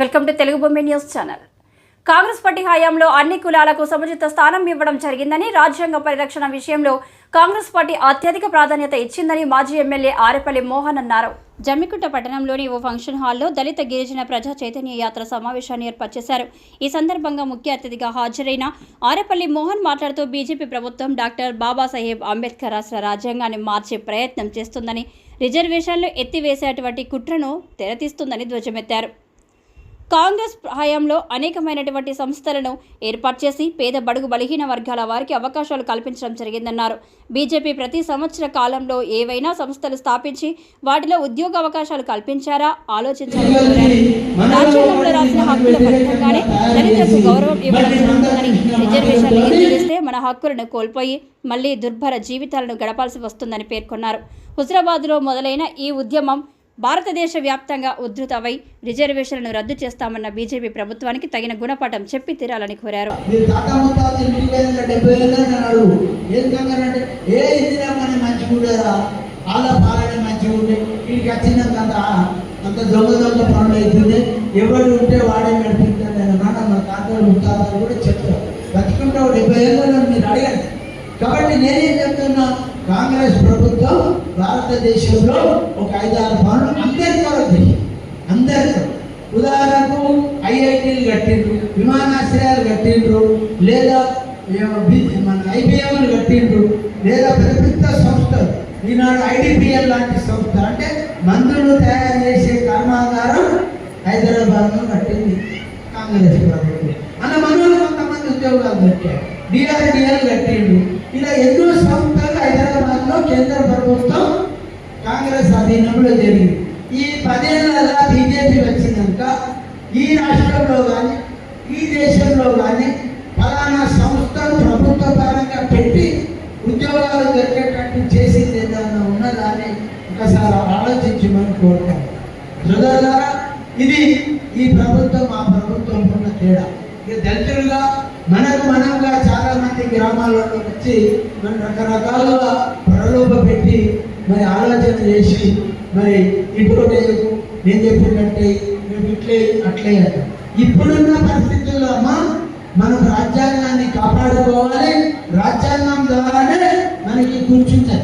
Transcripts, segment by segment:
Welcome to Telugu Bommi news channel. Congress party హయాంలో అన్ని కులాలకు సముచిత స్థానం ఇవ్వడం జరిగిందని రాజ్యాంగ పరిరక్షణ విషయంలో కాంగ్రెస్ పార్టీ అత్యధిక ప్రాధాన్యత ఇచ్చిందని మాజీ ఎమ్మెల్యే ఆరేపల్లి మోహన్ అన్నారు. జమ్మికుంట పట్టణంలోని ఓ ఫంక్షన్ హాల్లో దళిత గిరిజన ప్రజా చైతన్య యాత్ర సమావేశాన్ని ఏర్పాటు చేశారు. ఈ సందర్భంగా ముఖ్య అతిథిగా హాజరైన ఆరేపల్లి మోహన్ మాట్లాడుతూ బీజేపీ ప్రభుత్వం డాక్టర్ బాబాసాహెబ్ అంబేద్కర్ రాష్ట్ర రాజ్యాంగాన్ని మార్చే ప్రయత్నం చేస్తుందని రిజర్వేషన్లు ఎత్తివేసేటువంటి కుట్రను తెరతీస్తుందని ధ్వజమెత్తారు. కాంగ్రెస్ హయాంలో అనేకమైనటువంటి సంస్థలను ఏర్పాటు చేసి పేద బడుగు బలహీన వర్గాల వారికి అవకాశాలు కల్పించడం జరిగిందన్నారు. బీజేపీ ప్రతి సంవత్సర కాలంలో ఏవైనా సంస్థలు స్థాపించి వాటిలో ఉద్యోగ అవకాశాలు కల్పించారా? ఆలోచించాలని కోరారు. రాజ్యాంగంలో రాసిన హక్కుల ఫలితంగానే దళితులకు గౌరవం ఇవ్వడం జరుగుతుందని రిజర్వేషన్లు ఎత్తివేస్తే మన హక్కులను కోల్పోయి మళ్ళీ దుర్భర జీవితాలను గడపాల్సి వస్తుందని పేర్కొన్నారు. హుజరాబాద్లో మొదలైన ఈ ఉద్యమం భారతదేశ వ్యాప్తంగా ఉద్ధృతమై రిజర్వేషన్లను రద్దు చేస్తామన్న బీజేపీ ప్రభుత్వానికి తగిన గుణపాఠం చెప్పి తీరాలని కోరారు. అంత దొంగ దొంగ పనులు అవుతుంది ఉంటే వాడే నడిపిస్తాడు తాతలు ముత్తాతలు కూడా చెప్తారు. బతికుంటే డెబ్బై ఏళ్ళలో మీరు అడగండి. కాబట్టి నేనేం చెప్తున్నా? కాంగ్రెస్ ప్రభుత్వం భారతదేశంలో ఒక ఐదారు పనులు అందరికీ వరకు చేసింది. ఉదాహరణకు ఐఐటీలు కట్టిండ్రు విమానాశ్రయాలు కట్టిండ్రు లేదా మన ఐబిఎంలు కట్టిండ్రు లేదా పెద్ద పెద్ద సంస్థలు. ఈనాడు ఐడిపిఎల్ లాంటి సంస్థ అంటే మందులు తయారు చేసే కర్మాగారం హైదరాబాద్లో కట్టింది కాంగ్రెస్ ప్రభుత్వం. అన్న మనలో కొంతమంది ఉద్యోగాలు దొరికాయి డిఆర్డిఎల్ కట్టిండు ఇలా ఎన్నో సంస్థలు హైదరాబాద్లో కేంద్ర ప్రభుత్వం కాంగ్రెస్ అధీనంలో జరిగింది. ఈ పదేళ్ళ బీజేపీ వచ్చినాక ఈ రాష్ట్రంలో కానీ ఈ దేశంలో కానీ ఫలానా సంస్థలు ప్రభుత్వ పరంగా పెట్టి ఉద్యోగాలు దొరికేటట్టు చేసింది ఏదన్నా ఉన్నదాన్ని ఒకసారి ఆలోచించమని కోరుతాం సోదరులారా ఇది ఈ ప్రభుత్వం ఆ ప్రభుత్వం ఉన్న తేడా. ఇక దళితులుగా మనకు మనంగా చాలా మంది గ్రామాలలో వచ్చి మన రకరకాలుగా ప్రలోభ పెట్టి మరి ఆలోచన చేసి మరి ఇప్పుడు నేను చెప్పినట్టే మేము ఇట్లే అట్లే అంట ఇప్పుడున్న పరిస్థితుల్లో అమ్మా మనం రాజ్యాంగాన్ని కాపాడుకోవాలి. రాజ్యాంగం ద్వారానే మనకి కూర్చుంటాయి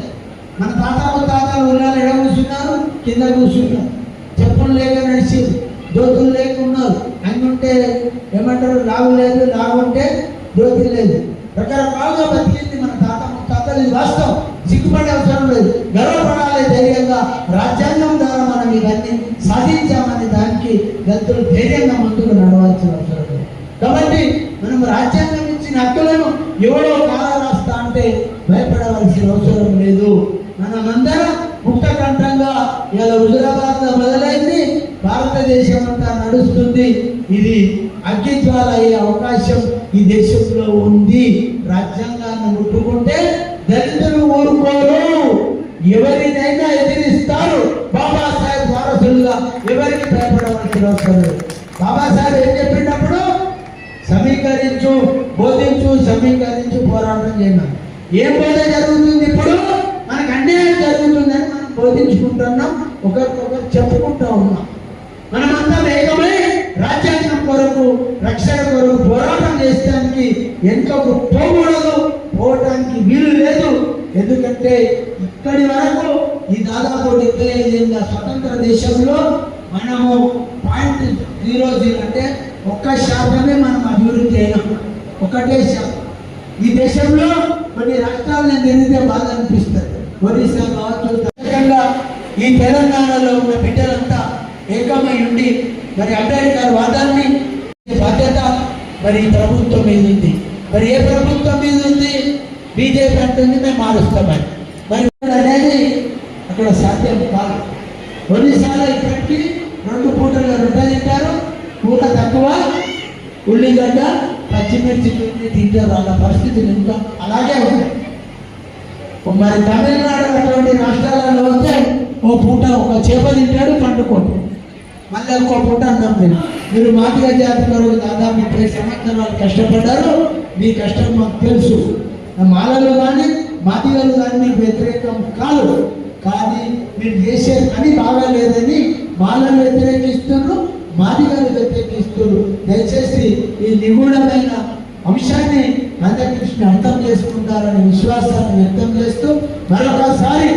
మన తాత ముత్తాతలు ఉన్నారు ఎడ కూర్చున్నారు? కింద కూర్చున్నారు. చెప్పులు లేక నడిచి దోతులు లేక ఉన్నారు. అన్నుంటే ఏమంటారు? లావు లేదు లావు ఉంటే దోతులు లేదు. రకరకాలుగా బతికింది మన తాత ముత్తాతలు. ఇది వాస్తవం. సిగ్గుపడే అవసరం లేదు. గర్వపడాలి ధైర్యంగా. రాజ్యాంగం ద్వారా మనం ఇవన్నీ సాధించామనే దానికి దళితులు ధైర్యంగా ముందుకు నడవాల్సిన అవసరం లేదు. కాబట్టి మనం రాజ్యాంగం ఇచ్చిన హక్కులను ఎవడో కాల రాస్తా అంటే భయపడవలసిన అవసరం లేదు. మనమందరం ముక్తకంఠంగా ఇలా హుజరాబాద్లో మొదలైంది. భారతదేశం అంతా నడుస్తుంది. ఇది అగ్గిజ్వాల అయ్యే అవకాశం ఈ దేశంలో ఉంది. రాజ్యాంగాన్ని ముట్టు దళితులు ఊరుకోరు. ఎవరినైనా ఎదిరిస్తారు. బాబాసాహెబ్ వారసులుగా ఎవరికి భయపడవలసిన అవసరం బాబాసాహెబ్ ఏం చెప్పినప్పుడు? సమీకరించు బోధించు సమీకరించు పోరాటం చేయడం ఏం బోధ జరుగుతుంది ఇప్పుడు? మనకు అన్యాయం జరుగుతుందని మనం బోధించుకుంటున్నాం ఒకరికొకరు చెప్పుకుంటూ ఉన్నాం. మనమంతా వేగమై రాజ్యాంగం కొరకు రక్షణ కొరకు పోరాటం చేసడానికి ఎంతో పోకూడదు పోవటానికి వీలు ఎందుకంటే ఇక్కడి వరకు ఈ దాదాపు డెబ్బై ఐదేళ్ళ స్వతంత్ర దేశంలో మనము పాయింట్ జీరో జీరో అంటే ఒక్క శాతమే మనం అభివృద్ధి అయినాం. ఒకటే శాతం ఈ దేశంలో కొన్ని రాష్ట్రాలను తిరిగితే బాధ అనిపిస్తుంది. ఒరిస్సా కావచ్చు ఈ తెలంగాణలో ఉన్న బిడ్డలంతా ఏకమై ఉండి మరి అంబేద్కర్ వాదాన్ని బాధ్యత మరి ఈ ప్రభుత్వం మీద ఉంది. మరి ఏ ప్రభుత్వం మీద ఉంది? బీజేపీ అంటుంది మేము మారుస్తామని మరి అనేది అక్కడ సాధ్యం కాదు. కొన్నిసార్లు ఇప్పటికీ రెండు పూటలు రొట్టె తింటారు పూట తక్కువ ఉల్లిగడ్డ పచ్చిమిర్చి తిండి తింటారు వాళ్ళ పరిస్థితులు ఇంకా అలాగే ఉంది. మరి తమిళనాడు అటువంటి రాష్ట్రాలలో వస్తే ఓ పూట ఒక చేప తింటాడు పండుకోండి. మళ్ళీ ఇంకో పూట అన్నం తిని మీరు మాదిగా జాతి కొరకు దాదాపు ముప్పై సంవత్సరాలు కష్టపడ్డారు. మీ కష్టం మాకు తెలుసు. మాలలు కానీ మాదిగలు కానీ మీకు వ్యతిరేకం కాదు. కానీ మీరు చేసే పని బాగాలేదని మాలను వ్యతిరేకిస్తున్నారు మాదిగలు దయచేసి ఈ నిగూఢమైన అంశాన్ని అందకృష్ణ అర్థం చేసుకుంటారనే విశ్వాసాన్ని వ్యక్తం చేస్తూ మరొకసారి